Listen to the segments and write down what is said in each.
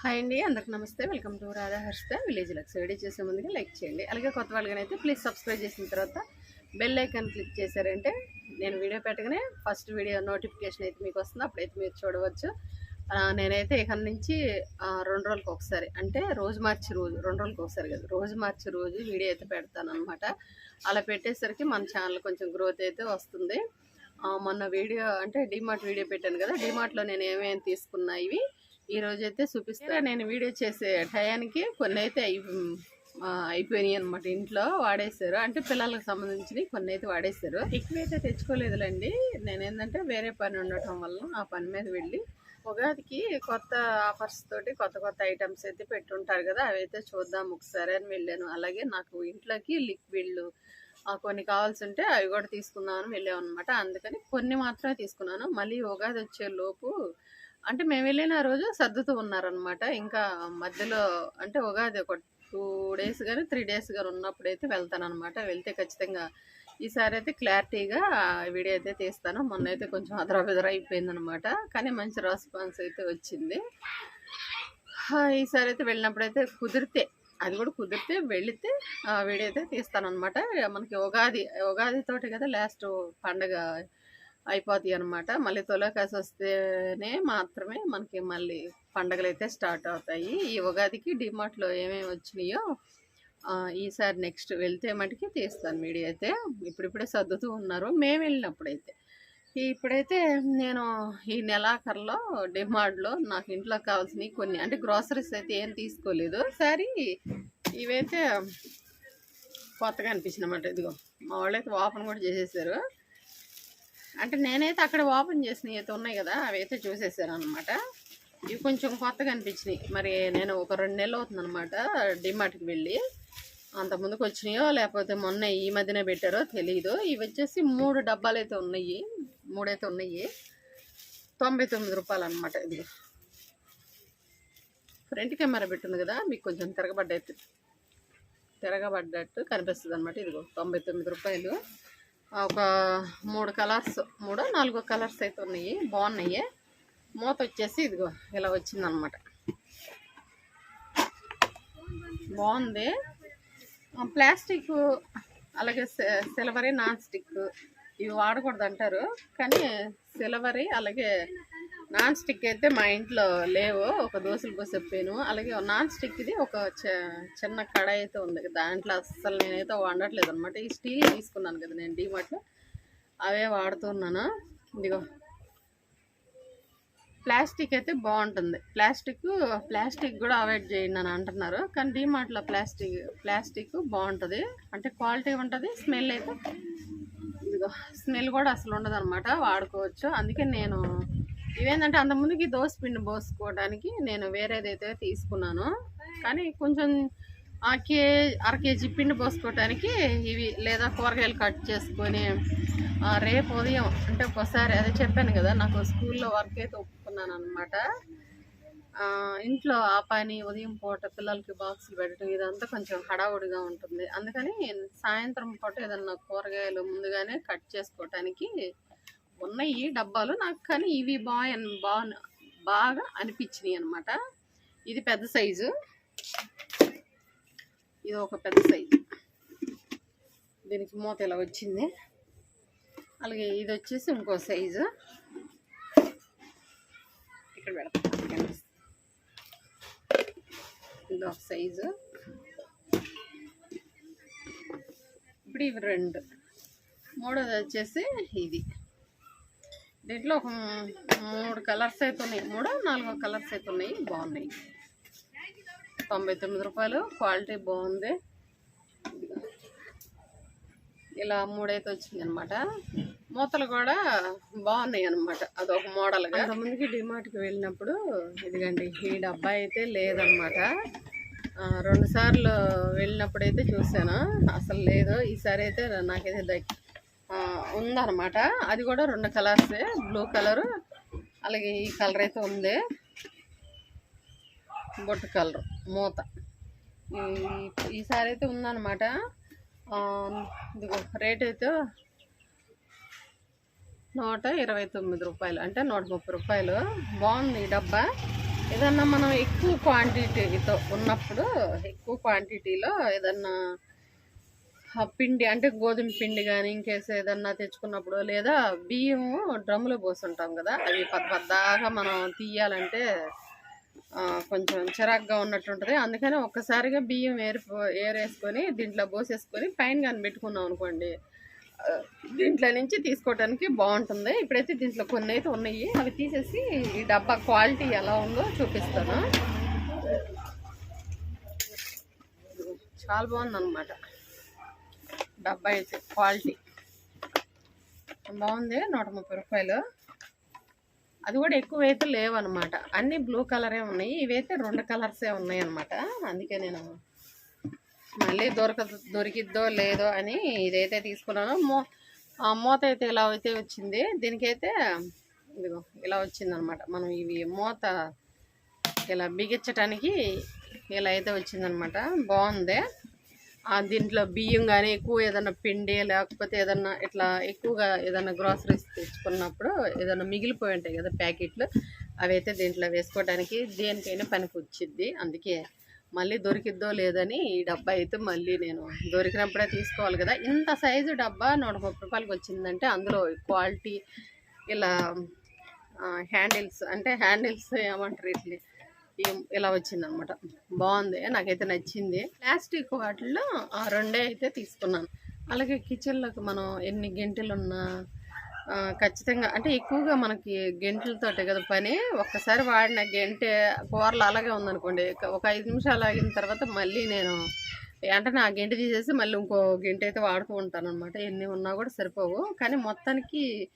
Hi అండి అందరికి నమస్తే. Welcome to Radha Harshita village vlogs video చేసే ముందుగా లైక్ చేయండి. అలాగే కొత్త వాళ్ళకైతే ప్లీజ్ సబ్స్క్రైబ్ చేసిన తర్వాత బెల్ ఐకాన్ క్లిక్ చేశారంటే నేను వీడియో పెట్టగానే ఫస్ట్ వీడియో నోటిఫికేషన్ అయితే మీకు వస్తుంది. అప్పుడైతే మీరు చూడవచ్చు. నేనైతే ఇక్కడ నుంచి రెండు రోజులకు ఒకసారి అంటే రోజు మార్చి రోజు రెండు రోజులకు ఒకసారి కదా రోజు మార్చి రోజు వీడియో అయితే పెడతాను అనమాట అలా పెట్టేసరికి మన ఛానల్ కొంచెం గ్రోత్ అయితే వస్తుంది. మొన్న వీడియో అంటే డిమార్ట్ వీడియో పెట్టాను కదా డిమార్ట్లో నేను ఏమేమి తీసుకున్నా ఇవి ఈ అయితే చూపిస్తా. నేను వీడియో చేసే టయానికి కొన్ని అయితే అయిపోయినాయి అనమాట ఇంట్లో వాడేశారు. అంటే పిల్లలకు సంబంధించినవి కొన్ని అయితే వాడేశారు. ఎక్కువైతే తెచ్చుకోలేదులేండి. నేను ఏంటంటే వేరే పని ఉండటం వల్ల ఆ పని మీద వెళ్ళి ఉగాదికి కొత్త ఆఫర్స్ తోటి కొత్త కొత్త ఐటమ్స్ అయితే పెట్టుంటారు కదా అవి అయితే చూద్దాం ఒకసారి అని వెళ్ళాను. అలాగే నాకు ఇంట్లోకి లిక్విడ్లు కొన్ని కావాల్సి ఉంటే అవి కూడా తీసుకుందామని వెళ్ళాం అనమాట అందుకని కొన్ని మాత్రమే తీసుకున్నాను. మళ్ళీ ఉగాది వచ్చే లోపు అంటే మేము వెళ్ళిన రోజు సర్దుతూ ఉన్నారనమాట ఇంకా మధ్యలో అంటే ఉగాది ఒక టూ డేస్ కానీ త్రీ డేస్ కానీ ఉన్నప్పుడైతే వెళ్తానమాట వెళ్తే ఖచ్చితంగా ఈసారి అయితే క్లారిటీగా వీడియో అయితే తీస్తాను. మొన్న అయితే కొంచెం అదరాబెదర అయిపోయింది అనమాట కానీ మంచి రెస్పాన్స్ అయితే వచ్చింది. ఈసారి అయితే వెళ్ళినప్పుడు అయితే కుదిరితే అది కూడా కుదిరితే వెళితే ఆ వీడియో అయితే తీస్తాను అనమాట మనకి ఉగాది ఉగాది తోటి కదా లాస్ట్ పండగ అయిపోతాయి అనమాట మళ్ళీ తులాకాసి వస్తేనే మాత్రమే మనకి మళ్ళీ పండగలు అయితే స్టార్ట్ అవుతాయి. ఈ ఉగాదికి డిమార్ట్లో ఏమేమి వచ్చినాయో ఈసారి నెక్స్ట్ వెళ్తే మటుకి తీస్తాను మీడియా అయితే. ఇప్పుడిప్పుడే సర్దుతూ ఉన్నారు. మేము వెళ్ళినప్పుడైతే. ఇప్పుడైతే నేను ఈ నెలాఖరులో డిమార్ట్లో నాకు ఇంట్లో కావాల్సినవి కొన్ని అంటే గ్రాసరీస్ అయితే ఏం తీసుకోలేదు. సరే ఇవైతే కొత్తగా అనిపించింది అన్నమాట. ఇదిగో మా వాళ్ళైతే ఓపెన్ కూడా చేసేసారు. అంటే నేనైతే అక్కడ ఓపెన్ చేసినవి అయితే ఉన్నాయి కదా అవి అయితే చూసేసాను అనమాట ఇవి కొంచెం కొత్తగా అనిపించినాయి. మరి నేను ఒక రెండు నెలలు అవుతుందనమాట డిమార్ట్కి వెళ్ళి. అంతకుముందుకు వచ్చినాయో లేకపోతే మొన్న ఈ మధ్యనే పెట్టారో తెలియదు ఇవి వచ్చేసి మూడు డబ్బాలు అయితే ఉన్నాయి. మూడైతే ఉన్నాయి. తొంభై తొమ్మిది రూపాయలు అనమాట ఇది. ఫ్రంట్ కెమెరా పెట్టింది కదా మీకు కొంచెం తిరగబడ్డట్టు తిరగబడ్డట్టు కనిపిస్తుంది అనమాట ఇదిగో తొంభై తొమ్మిది రూపాయలు. ఒక మూడు కలర్స్ మూడో నాలుగో కలర్స్ అయితే ఉన్నాయి. బాగున్నాయి. మూత వచ్చేసి ఇదిగో ఇలా వచ్చిందనమాట. బాగుంది. ప్లాస్టిక్ అలాగే సిల్వరీ నాన్ స్టిక్ ఇవి వాడకూడదు అంటారు. కానీ సిల్వరీ అలాగే నాన్ స్టిక్ అయితే మా ఇంట్లో లేవు ఒక దోశలు పోసే అలాగే నాన్ స్టిక్ ఇది ఒక చిన్న కడాయి అయితే ఉంది. దాంట్లో అస్సలు నేనైతే వండట్లేదు అనమాట ఈ స్టీల్ తీసుకున్నాను కదా నేను డీమార్ట్లో అవే వాడుతున్నాను. ఇదిగో. ప్లాస్టిక్ అయితే బాగుంటుంది. ప్లాస్టిక్ ప్లాస్టిక్ కూడా అవాయిడ్ చేయండి అని అంటున్నారు. కానీ డీమార్ట్లో ప్లాస్టిక్ ప్లాస్టిక్ బాగుంటుంది. అంటే క్వాలిటీ ఉంటుంది స్మెల్ అయితే ఇదిగో స్మెల్ కూడా అసలు ఉండదు అనమాట వాడుకోవచ్చు. అందుకే నేను ఇవేంటంటే అంతకుముందుకి దోశ పిండి పోసుకోవడానికి నేను వేరేదైతే తీసుకున్నాను. కానీ కొంచెం ఆ కే అర కేజీ పిండి పోసుకోవడానికి ఇవి లేదా కూరగాయలు కట్ చేసుకొని రేపు ఉదయం అంటే ఒకసారి అదే చెప్పాను కదా నాకు స్కూల్లో వర్క్ అయితే ఒప్పుకున్నాను అనమాట ఇంట్లో ఆ పని ఉదయం పూట పిల్లలకి బాక్సులు పెట్టడం ఇదంతా కొంచెం హడావుడిగా ఉంటుంది. అందుకని సాయంత్రం పూట ఏదన్నా కూరగాయలు ముందుగానే కట్ చేసుకోవటానికి ఉన్నాయి డబ్బాలు. నాకు కానీ ఇవి బాగా బాగా బాగా అనిపించినాయి అనమాట ఇది పెద్ద సైజు. ఇది ఒక పెద్ద సైజు. దీనికి మూత ఇలా వచ్చింది. అలాగే ఇది వచ్చేసి ఇంకో సైజు. ఇక్కడ పెడతాను ఇది ఒక సైజు. ఇప్పుడు ఇవి రెండు. మూడోది వచ్చేసి ఇది. దీంట్లో ఒక మూడు కలర్స్ అయితే ఉన్నాయి. మూడో నాలుగో కలర్స్ అయితే ఉన్నాయి. బాగున్నాయి. తొంభై తొమ్మిది రూపాయలు. క్వాలిటీ బాగుంది. ఇలా మూడైతే వచ్చింది అనమాట మూతలు కూడా బాగున్నాయి అనమాట అదొక మోడల్గా అంతమందికి డిమార్ట్కి వెళ్ళినప్పుడు ఇదిగండి ఈ డబ్బా అయితే లేదనమాట రెండుసార్లు వెళ్ళినప్పుడైతే వెళ్ళినప్పుడు అయితే చూసాను అసలు లేదు. ఈసారి అయితే నాకైతే దక్కి ఉందన్నమాట. అది కూడా రెండు కలర్సే. Blue colour. అలాగే ఈ కలర్ అయితే ఉంది. బొట్టు కలర్. మూత. ఈ- ఈసారి అయితే ఉందన్నమాట. ఇదిగో రేట్ అయితే నూట ఇరవై తొమ్మిది రూపాయలు. అంటే నూట ముప్పై రూపాయలు. బాగుంది ఈ డబ్బా. ఏదన్నా మనం ఎక్కువ క్వాంటిటీతో ఉన్నప్పుడు ఎక్కువ క్వాంటిటీలో ఏదన్నా పిండి అంటే గోధుమ పిండి కానీ ఇంకేసి ఏదన్నా తెచ్చుకున్నప్పుడు లేదా బియ్యం డ్రమ్ములో పోస్తుంటాం కదా అవి పద్ద పెద్దగా మనం తీయాలంటే కొంచెం చిరాగ్గా ఉన్నట్టు ఉంటుంది. అందుకని ఒక్కసారిగా బియ్యం ఏరిపో ఏరేసుకొని దీంట్లో పోసేసుకొని పైన కానీ పెట్టుకున్నాం అనుకోండి దీంట్లో నుంచి తీసుకోవడానికి బాగుంటుంది. ఇప్పుడైతే దీంట్లో కొన్ని అయితే ఉన్నాయి. అవి తీసేసి ఈ డబ్బా క్వాలిటీ ఎలా ఉందో చూపిస్తాను. చాలా బాగుందన్నమాట. డబ్బా అయితే క్వాలిటీ. బాగుంది నూట ముప్పై రూపాయలు. అది కూడా ఎక్కువ అయితే లేవన్నమాట. అన్ని బ్లూ కలరే ఉన్నాయి. ఇవైతే రెండు కలర్సే ఉన్నాయి అనమాట అందుకే నేను మళ్ళీ దొరక దొరికిద్దో లేదో అని ఇదైతే తీసుకున్నాను. మో ఆ మూత అయితే ఇలా అయితే వచ్చింది. దీనికైతే ఇదిగో ఇలా వచ్చిందనమాట మనం ఇవి మూత ఇలా బిగించటానికి ఇలా అయితే వచ్చిందనమాట బాగుంది. దీంట్లో బియ్యం కానీ ఎక్కువ ఏదైనా పిండి లేకపోతే ఏదన్నా ఇట్లా ఎక్కువగా ఏదైనా గ్రాసరీస్ తెచ్చుకున్నప్పుడు ఏదైనా మిగిలిపోయి ఉంటాయి కదా ప్యాకెట్లు అవి అయితే దీంట్లో వేసుకోవడానికి దేనికైనా పనికి వచ్చిద్ది. అందుకే మళ్ళీ దొరికిద్దో లేదని ఈ డబ్బా అయితే మళ్ళీ నేను దొరికినప్పుడే తీసుకోవాలి కదా. ఇంత సైజు డబ్బా నూట ముప్పై రూపాయలకి వచ్చిందంటే అందులో క్వాలిటీ ఇలా హ్యాండిల్స్ అంటే హ్యాండిల్స్ ఏమంటారు ఇట్లా ఇలా వచ్చిందనమాట. బాగుంది నాకైతే నచ్చింది. ప్లాస్టిక్ వాటిల్లో ఆ రెండే అయితే తీసుకున్నాను. అలాగే కిచెన్లోకి మనం ఎన్ని గంటలు ఉన్నా ఖచ్చితంగా అంటే ఎక్కువగా మనకి గెంటలతోటే కదా పని. ఒక్కసారి వాడిన గంటె కూరలు అలాగే ఉందనుకోండి ఒక- ఐదు నిమిషాలు ఆగిన తర్వాత మళ్ళీ నేను అంటే నా గంట తీసేసి మళ్ళీ ఇంకో గంట అయితే వాడుతూ ఉంటాను అనమాట ఎన్ని ఉన్నా కూడా సరిపోవు. కానీ మొత్తానికి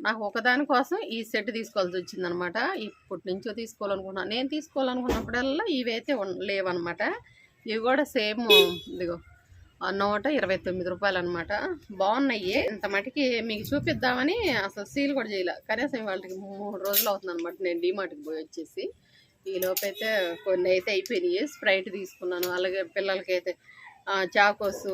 నాకు ఒకదాని కోసం ఈ సెట్ తీసుకోవాల్సి వచ్చిందనమాట. ఇప్పటి నుంచో తీసుకోవాలనుకున్నాను నేను తీసుకోవాలనుకున్నప్పుడల్లా ఇవైతే లేవనమాట. లేవన్నమాట ఇవి కూడా సేమ్ ఇదిగో ఆ నూట ఇరవై తొమ్మిది రూపాయలు అనమాట బాగున్నాయి. ఇంత మటుకి మీకు చూపిద్దామని అసలు సీల్ కూడా చేయలే. కనీసం వాళ్ళకి మూడు రోజులు అవుతుంది అనమాట నేను డీమార్ట్కి పోయి వచ్చేసి. ఈ లోపైతే కొన్ని అయితే అయిపోయినాయి. స్ప్రైట్ తీసుకున్నాను. అలాగే పిల్లలకైతే చాకోస్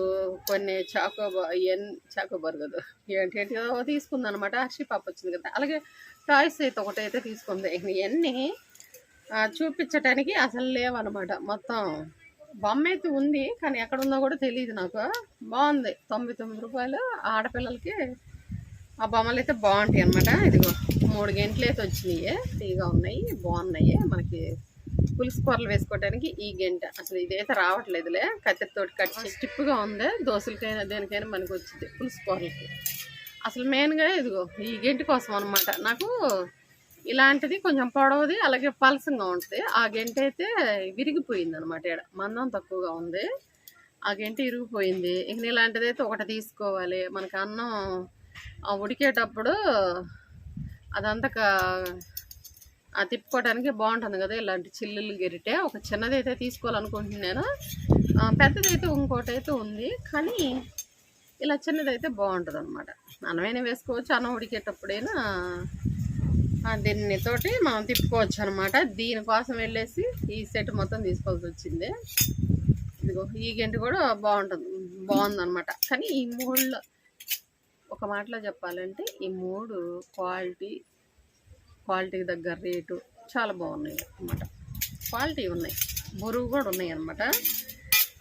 కొన్ని చాకో ఎన్ చాకోబార్ కదా ఏంటి ఏంటిదో తీసుకుంది అనమాట హర్షి పాప వచ్చింది కదా. అలాగే టాయ్స్ అయితే ఒకటైతే తీసుకుంది. ఇవన్నీ చూపించటానికి అసలు లేవన్నమాట మొత్తం బొమ్మ అయితే ఉంది కానీ ఎక్కడ ఉందో కూడా తెలియదు నాకు. బాగుంది. తొంభై తొమ్మిది రూపాయలు ఆడపిల్లలకి. ఆ బొమ్మలు అయితే బాగుంటాయి అనమాట ఇదిగో మూడు గంటలు అయితే వచ్చినాయి. ఫ్రీగా ఉన్నాయి బాగున్నాయి మనకి పులుసు కూరలు వేసుకోవడానికి ఈ గంట. అసలు ఇదైతే రావట్లేదులే. కత్తిరితోటి కట్ చేసి స్టిప్గా ఉంది. దోశలకైనా దేనికైనా మనకు వచ్చింది పులుసు కూరలకి. అసలు మెయిన్గా ఇదిగో ఈ గంటి కోసం అనమాట నాకు ఇలాంటిది కొంచెం పొడవది అలాగే పలసంగా ఉంటుంది. ఆ గంట అయితే విరిగిపోయింది అనమాట ఇక్కడ మందం తక్కువగా ఉంది. ఆ గంట ఇరిగిపోయింది. ఇంక ఇలాంటిది అయితే ఒకటి తీసుకోవాలి. మనకి అన్నం ఉడికేటప్పుడు అదంతా తిప్పుకోవడానికి బాగుంటుంది కదా ఇలాంటి చిల్లులు గెరిటే. ఒక చిన్నది అయితే తీసుకోవాలనుకుంటున్నాను పెద్దదైతే ఇంకోటి అయితే ఉంది. కానీ ఇలా చిన్నది అయితే బాగుంటుంది అనమాట అన్నమైనా వేసుకోవచ్చు అన్నం ఉడికేటప్పుడైనా ఆ, మనం తిప్పుకోవచ్చు అనమాట దీనికోసం వెళ్ళేసి ఈ సెట్ మొత్తం తీసుకోవాల్సి వచ్చింది. ఇదిగో ఈ గంట కూడా బాగుంటుంది బాగుందనమాట కానీ ఈ మూడులో ఒక మాటలో చెప్పాలంటే ఈ మూడు క్వాలిటీ క్వాలిటీకి దగ్గర రేటు చాలా బాగున్నాయి అన్నమాట. క్వాలిటీ ఉన్నాయి. బరువు కూడా ఉన్నాయి అనమాట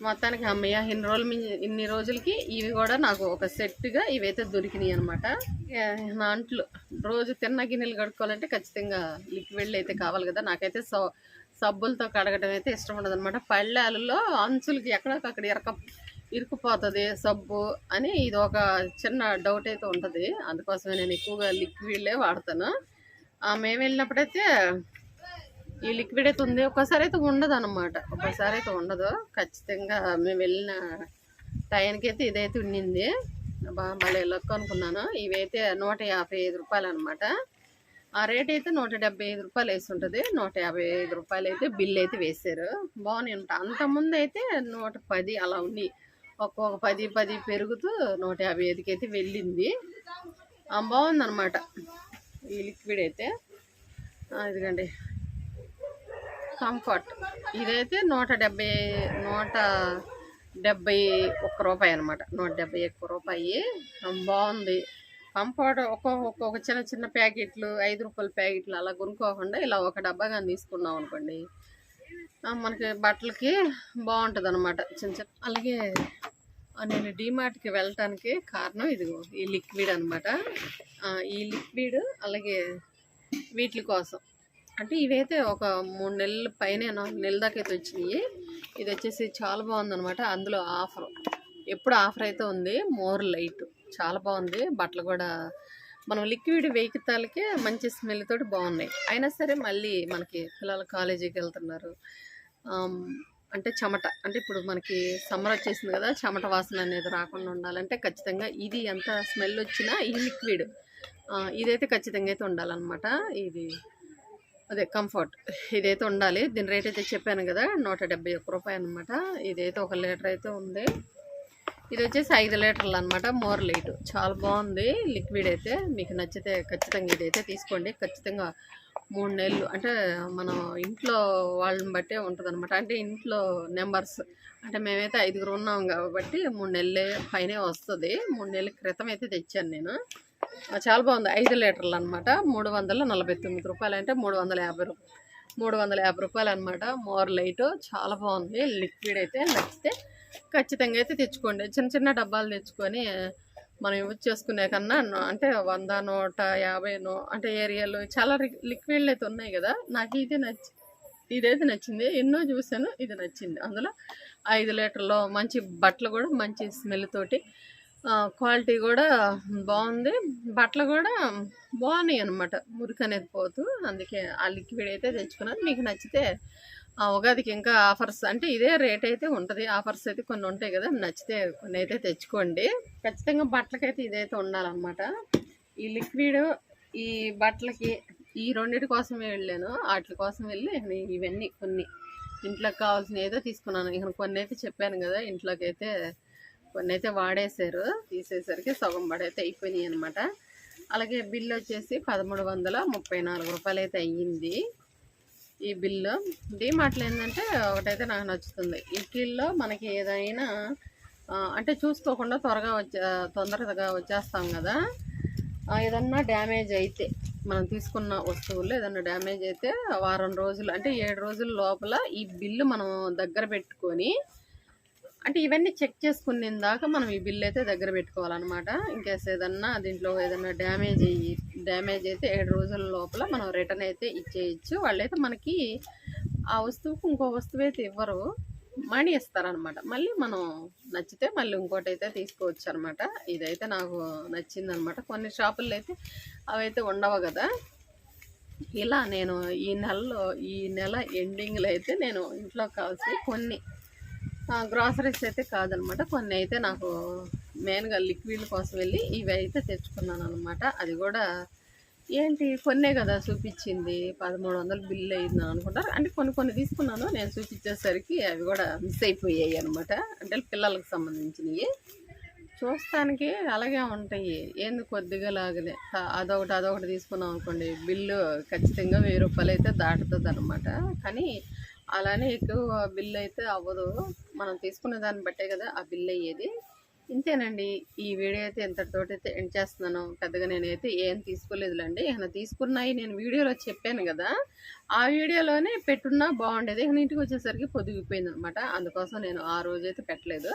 మొత్తానికి అమ్మయ్య ఇన్ని రోజులు మీ- ఇన్ని రోజులకి ఇవి కూడా నాకు ఒక సెట్గా ఇవైతే దొరికినాయి అనమాట నా అంట్లు రోజు తిన్న గిన్నెలు కడుక్కోవాలంటే ఖచ్చితంగా లిక్విడ్లు అయితే కావాలి కదా. నాకైతే సో సబ్బులతో కడగడం అయితే ఇష్టం ఉండదు అనమాట పళ్ళాలలో అంచులకి ఎక్కడికక్కడ ఇరక ఇరుకుపోతుంది సబ్బు అని ఇది ఒక చిన్న డౌట్ అయితే ఉంటుంది. అందుకోసమే నేను ఎక్కువగా లిక్విడ్లే వాడతాను. మేము వెళ్ళినప్పుడైతే ఈ లిక్విడ్ అయితే ఉంది. ఒక్కసారి అయితే ఉండదు అనమాట ఒక్కసారి అయితే ఉండదు. ఖచ్చితంగా మేము వెళ్ళిన టైంకి అయితే ఇదైతే ఉండింది. బా- భలే లక్ అనుకున్నాను. ఇవైతే నూట యాభై ఐదు రూపాయలు అనమాట ఆ రేట్ అయితే నూట డెబ్బై ఐదు రూపాయలు వేసి ఉంటుంది నూట యాభై ఐదు రూపాయలు అయితే బిల్ అయితే వేశారు. బాగున్నాయి ఉంటాయి. అంతకుముందు అయితే నూట పది అలా ఉంది. ఒక్కొక్క పది పది పెరుగుతూ నూట యాభై ఐదుకి అయితే వెళ్ళింది. బాగుందనమాట ఈ లిక్విడ్ అయితే. ఇదిగండి. కంఫర్ట్ ఇదైతే నూట డెబ్బై నూట డెబ్బై ఒక్క రూపాయి అనమాట నూట డెబ్బై ఒక్క రూపాయి. బాగుంది. కంఫర్ట్ ఒక్కొక్క ఒక్కొక్క చిన్న చిన్న ప్యాకెట్లు ఐదు రూపాయల ప్యాకెట్లు అలా కొనుక్కోకుండా ఇలా ఒక డబ్బా కానీ తీసుకున్నాం అనుకోండి. మనకి బట్టలకి బాగుంటుంది అనమాట చిన్న చిన్న అలాగే నేను డీమార్ట్కి వెళ్ళటానికి కారణం ఇదిగో ఈ లిక్విడ్ అనమాట ఈ లిక్విడ్ అలాగే వీటి కోసం. అంటే ఇవైతే ఒక మూడు నెలల పైన నాలుగు నెలల దాకా అయితే వచ్చినాయి. ఇది వచ్చేసి చాలా బాగుందనమాట అందులో ఆఫర్. ఎప్పుడు ఆఫర్ అయితే ఉంది మోర్ లైట్. చాలా బాగుంది. బట్టలు కూడా మనం లిక్విడ్ వేకితాలకే మంచి స్మెల్ తోటి బాగున్నాయి. అయినా సరే మళ్ళీ మనకి పిల్లలు కాలేజీకి వెళ్తున్నారు. అంటే చెమట అంటే ఇప్పుడు మనకి సమ్మర్ వచ్చేసింది కదా చెమట వాసన అనేది రాకుండా ఉండాలంటే ఖచ్చితంగా ఇది ఎంత స్మెల్ వచ్చినా ఈ లిక్విడ్. ఇదైతే ఖచ్చితంగా అయితే ఉండాలన్నమాట. ఇది అదే కంఫర్ట్. ఇదైతే ఉండాలి. దీని రేట్ అయితే చెప్పాను కదా నూట డెబ్బై ఒక్క రూపాయి అనమాట ఇదైతే ఒక లీటర్ అయితే ఉంది. ఇది వచ్చేసి ఐదు లీటర్లు అనమాట మోర్ లైట్. చాలా బాగుంది లిక్విడ్ అయితే. మీకు నచ్చితే ఖచ్చితంగా ఇదైతే తీసుకోండి. ఖచ్చితంగా మూడు నెలలు అంటే మనం ఇంట్లో వాళ్ళని బట్టే ఉంటుందనమాట అంటే ఇంట్లో నెంబర్స్ అంటే మేమైతే ఐదుగురు ఉన్నాం కాబట్టి మూడు నెలలే పైనే వస్తుంది. మూడు నెలల క్రితం అయితే తెచ్చాను నేను. చాలా బాగుంది ఐదు లీటర్లు అనమాట మూడు వందల నలభై తొమ్మిది రూపాయలు అంటే మూడు వందల యాభై రూపాయలు మూడు వందల యాభై రూపాయలు అనమాట మోర్ లైట్. చాలా బాగుంది లిక్విడ్ అయితే నచ్చితే ఖచ్చితంగా అయితే తెచ్చుకోండి. చిన్న చిన్న డబ్బాలు తెచ్చుకొని మనం యూజ్ చేసుకునే కన్నా అంటే వంద నూట యాభైను అంటే ఏరియాలో చాలా లిక్విడ్లు అయితే ఉన్నాయి కదా. నాకు ఇది నచ్చి ఇదైతే నచ్చింది. ఎన్నో చూసాను ఇది నచ్చింది. అందులో ఐదు లీటర్లో మంచి బట్టలు కూడా మంచి స్మెల్ తోటి క్వాలిటీ కూడా బాగుంది. బట్టలు కూడా బాగున్నాయి అనమాట మురికి అనేది పోతూ అందుకే ఆ లిక్విడ్ అయితే తెచ్చుకున్నాను. మీకు నచ్చితే ఉగాదికి ఇంకా ఆఫర్స్ అంటే ఇదే రేట్ అయితే ఉంటుంది. ఆఫర్స్ అయితే కొన్ని ఉంటాయి కదా నచ్చితే కొన్ని అయితే తెచ్చుకోండి. ఖచ్చితంగా బట్టలకైతే ఇదైతే ఉండాలన్నమాట. ఈ లిక్విడ్ ఈ బట్టలకి ఈ రెండింటి కోసమే వెళ్ళాను. వాటి కోసం వెళ్ళి ఇవన్నీ కొన్ని ఇంట్లోకి కావాల్సిన ఏదో తీసుకున్నాను. ఇక కొన్ని అయితే చెప్పాను కదా ఇంట్లోకి అయితే కొన్ని అయితే వాడేశారు. తీసేసరికి సగం పడైతే అయిపోయినాయి అనమాట అలాగే బిల్లు వచ్చేసి పదమూడు వందల ముప్పై నాలుగు రూపాయలు అయితే అయ్యింది. ఈ బిల్లు. డీమార్ట్లో ఏంటంటే ఒకటైతే నాకు నచ్చుతుంది. ఇడ్లీల్లో మనకి ఏదైనా అంటే చూసుకోకుండా త్వరగా వచ్చే తొందరగా వచ్చేస్తాం కదా. ఏదన్నా డ్యామేజ్ అయితే మనం తీసుకున్న వస్తువుల్లో ఏదన్నా డ్యామేజ్ అయితే వారం రోజులు అంటే ఏడు రోజుల లోపల ఈ బిల్లు మనం దగ్గర పెట్టుకొని అంటే ఇవన్నీ చెక్ చేసుకునే దాకా మనం ఈ బిల్ అయితే దగ్గర పెట్టుకోవాలన్నమాట. ఇంకేస్ ఏదన్నా దీంట్లో ఏదన్నా డ్యామేజ్ అయ్యి డ్యామేజ్ అయితే ఏడు రోజుల లోపల మనం రిటర్న్ అయితే ఇచ్చేయచ్చు. వాళ్ళైతే మనకి ఆ వస్తువుకు ఇంకో వస్తువు అయితే ఇవ్వరు. మనీ ఇస్తారనమాట మళ్ళీ మనం నచ్చితే మళ్ళీ ఇంకోటి అయితే తీసుకోవచ్చు అనమాట ఇదైతే నాకు నచ్చిందనమాట కొన్ని షాపుల్లో అయితే అవైతే ఉండవు కదా. ఇలా నేను ఈ నెలలో ఈ నెల ఎండింగ్లో అయితే నేను ఇంట్లో కావాల్సి కొన్ని గ్రాసరీస్ అయితే కాదనమాట. కొన్ని అయితే నాకు మెయిన్గా లిక్విడ్ కోసం వెళ్ళి ఇవి అయితే తెచ్చుకున్నాను అనమాట అది కూడా ఏంటి? కొన్నే కదా చూపించింది. పదమూడు వందలు బిల్ అయింది అనుకుంటారు. అంటే కొన్ని కొన్ని తీసుకున్నాను. నేను చూపించేసరికి అవి కూడా మిస్ అయిపోయాయి అనమాట. అంటే పిల్లలకు సంబంధించినవి. చూస్తానికి అలాగే ఉంటాయి. ఏంది కొద్దిగా లాగలే? అదొకటి అదొకటి తీసుకున్నాం అనుకోండి. బిల్లు ఖచ్చితంగా వెయ్యి రూపాయలు అయితే దాటుతుంది అనమాట కానీ అలానే ఎక్కువ బిల్లు అయితే అవ్వదు. మనం తీసుకునే దాన్ని బట్టే కదా ఆ బిల్ అయ్యేది ఇంతేనండి. ఈ వీడియో అయితే ఇంతటితోటి అయితే ఎండ్ చేస్తున్నాను. పెద్దగా నేనైతే ఏం తీసుకోలేదులేండి. ఏమైనా తీసుకున్నాయి నేను వీడియోలో చెప్పాను కదా. ఆ వీడియోలోనే పెట్టున్నా బాగుండేది. ఇక ఇంటికి వచ్చేసరికి పొదిగిపోయింది అనమాట అందుకోసం నేను ఆ రోజైతే పెట్టలేదు.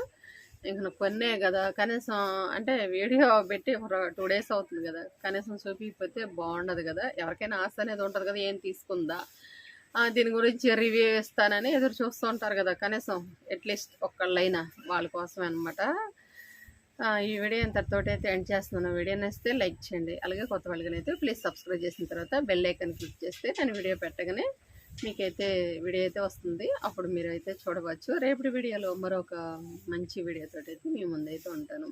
ఇంక కొన్నే కదా. కనీసం అంటే వీడియో పెట్టి టూ డేస్ అవుతుంది కదా. కనీసం చూపించకపోతే బాగుండదు కదా. ఎవరికైనా ఆశ అనేది ఉంటుంది కదా. ఏం తీసుకుందా? దీని గురించి రివ్యూ ఇస్తానని ఎదురు చూస్తూ ఉంటారు కదా కనీసం అట్లీస్ట్ ఒక్కళ్ళైనా వాళ్ళ కోసమే అనమాట ఈ వీడియో ఇంతటితోటి అయితే ఎండ్ చేస్తున్నాను. వీడియో నచ్చితే లైక్ చేయండి. అలాగే కొత్త వాళ్ళకనైతే ప్లీజ్ సబ్స్క్రైబ్ చేసిన తర్వాత బెల్ ఐకన్ క్లిక్ చేస్తే నేను వీడియో పెట్టగానే మీకైతే వీడియో అయితే వస్తుంది. అప్పుడు మీరు అయితే చూడవచ్చు. రేపటి వీడియోలో మరొక మంచి వీడియోతో అయితే మీ ముందైతే ఉంటాను.